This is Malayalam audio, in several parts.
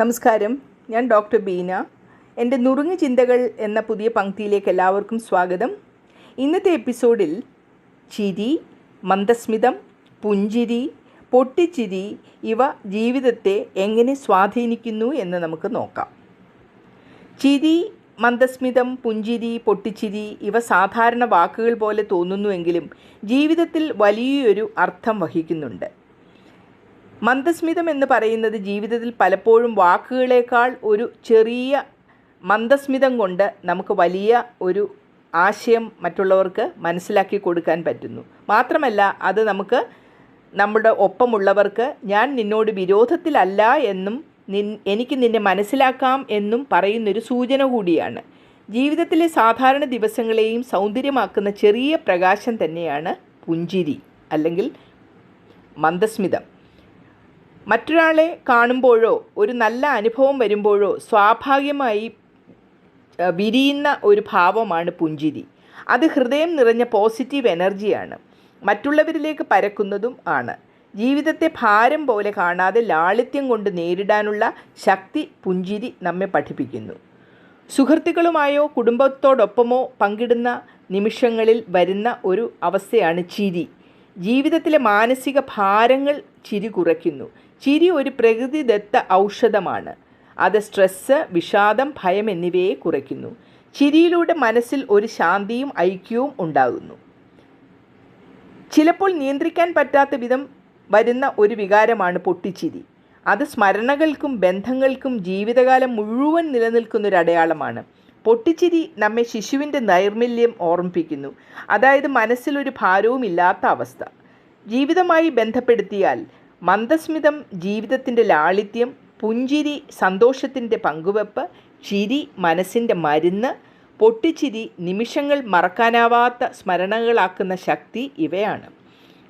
നമസ്കാരം. ഞാൻ ഡോക്ടർ ബീന. എന്റെ നുറുങ്ങ് ചിന്തകൾ എന്ന പുതിയ പങ്ക്തിയിലേക്ക് എല്ലാവർക്കും സ്വാഗതം. ഇന്നത്തെ എപ്പിസോഡിൽ ചിരി മന്ദസ്മിതം പുഞ്ചിരി പൊട്ടിച്ചിരി ഇവ ജീവിതത്തെ എങ്ങനെ സ്വാധീനിക്കുന്നു എന്ന് നമുക്ക് നോക്കാം. ചിരി മന്ദസ്മിതം പുഞ്ചിരി പൊട്ടിച്ചിരി ഇവ സാധാരണ വാക്കുകൾ പോലെ തോന്നുന്നുവെങ്കിലും ജീവിതത്തിൽ വലിയൊരു അർത്ഥം വഹിക്കുന്നുണ്ട്. മന്ദസ്മിതം എന്ന് പറയുന്നത് ജീവിതത്തിൽ പലപ്പോഴും വാക്കുകളേക്കാൾ ഒരു ചെറിയ മന്ദസ്മിതം കൊണ്ട് നമുക്ക് വലിയ ഒരു ആശയം മറ്റുള്ളവർക്ക് മനസ്സിലാക്കി കൊടുക്കാൻ പറ്റുന്നു. മാത്രമല്ല അത് നമുക്ക് നമ്മുടെ ഒപ്പമുള്ളവർക്ക് ഞാൻ നിന്നോട് വിരോധത്തിലല്ല എന്നും നിൻ എനിക്ക് നിന്നെ മനസ്സിലാക്കാം എന്നും പറയുന്നൊരു സൂചന കൂടിയാണ്. ജീവിതത്തിലെ സാധാരണ ദിവസങ്ങളെയും സൗന്ദര്യമാക്കുന്ന ചെറിയ പ്രകാശം തന്നെയാണ് പുഞ്ചിരി അല്ലെങ്കിൽ മന്ദസ്മിതം. മറ്റൊരാളെ കാണുമ്പോഴോ ഒരു നല്ല അനുഭവം വരുമ്പോഴോ സ്വാഭാവികമായി വിരിയുന്ന ഒരു ഭാവമാണ് പുഞ്ചിരി. അത് ഹൃദയം നിറഞ്ഞ പോസിറ്റീവ് എനർജിയാണ്. മറ്റുള്ളവരിലേക്ക് പരക്കുന്നതും ആണ്. ജീവിതത്തെ ഭാരം പോലെ കാണാതെ ലാളിത്യം കൊണ്ട് നേരിടാനുള്ള ശക്തി പുഞ്ചിരി നമ്മെ പഠിപ്പിക്കുന്നു. സുഹൃത്തുക്കളുമായോ കുടുംബത്തോടൊപ്പമോ പങ്കിടുന്ന നിമിഷങ്ങളിൽ വരുന്ന ഒരു അവസ്ഥയാണ് ചിരി. ജീവിതത്തിലെ മാനസിക ഭാരങ്ങൾ ചിരി കുറയ്ക്കുന്നു. ചിരി ഒരു പ്രകൃതിദത്ത ഔഷധമാണ്. അത് സ്ട്രെസ്സ് വിഷാദം ഭയം എന്നിവയെ കുറയ്ക്കുന്നു. ചിരിയിലൂടെ മനസ്സിൽ ഒരു ശാന്തിയും ഐക്യവും ഉണ്ടാകുന്നു. ചിലപ്പോൾ നിയന്ത്രിക്കാൻ പറ്റാത്ത വിധം വരുന്ന ഒരു വികാരമാണ് പൊട്ടിച്ചിരി. അത് സ്മരണകൾക്കും ബന്ധങ്ങൾക്കും ജീവിതകാലം മുഴുവൻ നിലനിൽക്കുന്ന ഒരു അടയാളമാണ്. പൊട്ടിച്ചിരി നമ്മെ ശിശുവിന്റെ നൈർമല്യം ഓർമ്മിപ്പിക്കുന്നു. അതായത് മനസ്സിലൊരു ഭാരവും ഇല്ലാത്ത അവസ്ഥ. ജീവിതമായി ബന്ധപ്പെടുത്തിയാൽ മന്ദസ്മിതം ജീവിതത്തിന്റെ ലാളിത്യം പുഞ്ചിരി സന്തോഷത്തിന്റെ പങ്കുവെപ്പ് ചിരി മനസ്സിന്റെ മരുന്ന് പൊട്ടിച്ചിരി നിമിഷങ്ങൾ മറക്കാനാവാത്ത സ്മരണകളാക്കുന്ന ശക്തി ഇവയാണ്.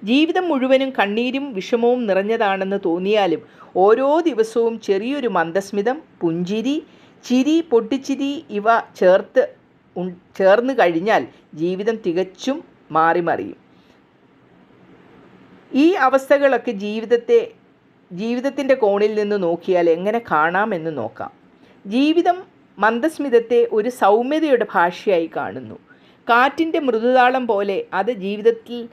ജീവിതം മുഴുവനും കണ്ണീരും വിഷമവും നിറഞ്ഞതാണെന്ന് തോന്നിയാലും ഓരോ ദിവസവും ചെറിയൊരു മന്ദസ്മിതം പുഞ്ചിരി ചിരി പൊട്ടിച്ചിരി ഇവ ചേർത്ത് ചേർന്ന് കഴിഞ്ഞാൽ ജീവിതം തികച്ചും മാറിമറിയും. ഈ അവസ്ഥകളൊക്കെ ജീവിതത്തെ ജീവിതത്തിന്റെ കോണിൽ നിന്ന് നോക്കിയാൽ എങ്ങനെ കാണാമെന്ന് നോക്കാം. ജീവിതം മന്ദസ്മിതത്തെ ഒരു സൗമ്യതയുടെ ഭാഷയായി കാണുന്നു. കാറ്റിന്റെ മൃദുതാളം പോലെ അത് ജീവിതത്തിൽ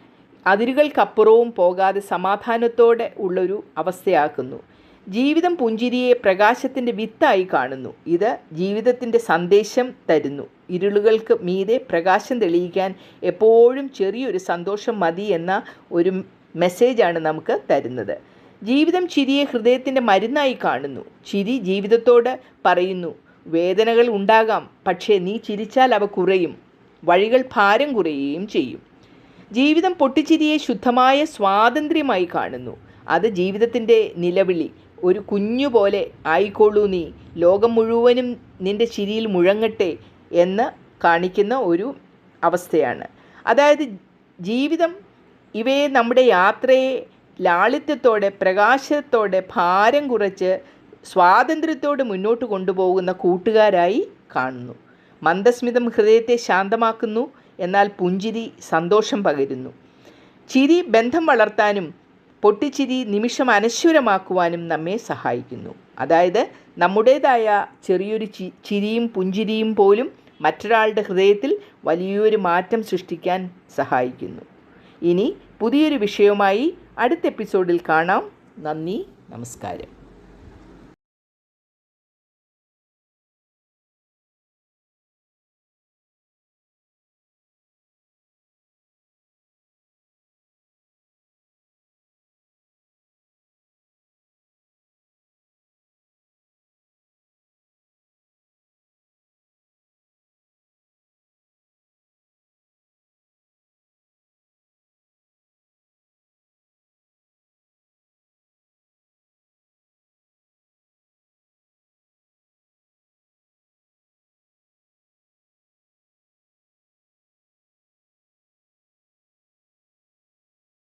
അതിരുകൾക്കപ്പുറവും പോകാതെ സമാധാനത്തോടെ ഉള്ളൊരു അവസ്ഥയാക്കുന്നു. ജീവിതം പുഞ്ചിരിയെ പ്രകാശത്തിന്റെ വിത്തായി കാണുന്നു. ഇത് ജീവിതത്തിന്റെ സന്ദേശം തരുന്നു. ഇരുളുകൾക്ക് മീതെ പ്രകാശം തെളിയിക്കാൻ എപ്പോഴും ചെറിയൊരു സന്തോഷം മതി എന്ന ഒരു മെസ്സേജാണ് നമുക്ക് തരുന്നത്. ജീവിതം ചിരിയെ ഹൃദയത്തിന്റെ മരുന്നായി കാണുന്നു. ചിരി ജീവിതത്തോട് പറയുന്നു വേദനകൾ ഉണ്ടാകാം പക്ഷേ നീ ചിരിച്ചാൽ അവ കുറയും. വഴികൾ ഭാരം കുറയുകയും ചെയ്യും. ജീവിതം പൊട്ടിച്ചിരിയെ ശുദ്ധമായ സ്വാതന്ത്ര്യമായി കാണുന്നു. അത് ജീവിതത്തിന്റെ നിലവിളി ഒരു കുഞ്ഞു പോലെ ആയിക്കോളൂ നീ. ലോകം മുഴുവനും നിന്റെ ചിരിയിൽ മുഴങ്ങട്ടെ എന്ന് കാണിക്കുന്ന ഒരു അവസ്ഥയാണ്. അതായത് ജീവിതം ഇവയെ നമ്മുടെ യാത്രയെ ലാളിത്യത്തോടെ പ്രകാശത്തോടെ ഭാരം കുറച്ച് സ്വാതന്ത്ര്യത്തോടെ മുന്നോട്ട് കൊണ്ടുപോകുന്ന കൂട്ടുകാരായി കാണുന്നു. മന്ദസ്മിതം ഹൃദയത്തെ ശാന്തമാക്കുന്നു എന്നാൽ പുഞ്ചിരി സന്തോഷം പകരുന്നു. ചിരി ബന്ധം വളർത്താനും പൊട്ടിച്ചിരി നിമിഷം അനശ്വരമാക്കുവാനും നമ്മെ സഹായിക്കുന്നു. അതായത് നമ്മുടേതായ ചെറിയൊരു ചിരിയും പുഞ്ചിരിയും പോലും മറ്റൊരാളുടെ ഹൃദയത്തിൽ വലിയൊരു മാറ്റം സൃഷ്ടിക്കാൻ സഹായിക്കുന്നു. ഇനി പുതിയൊരു വിഷയവുമായി അടുത്ത എപ്പിസോഡിൽ കാണാം. നന്ദി നമസ്കാരം.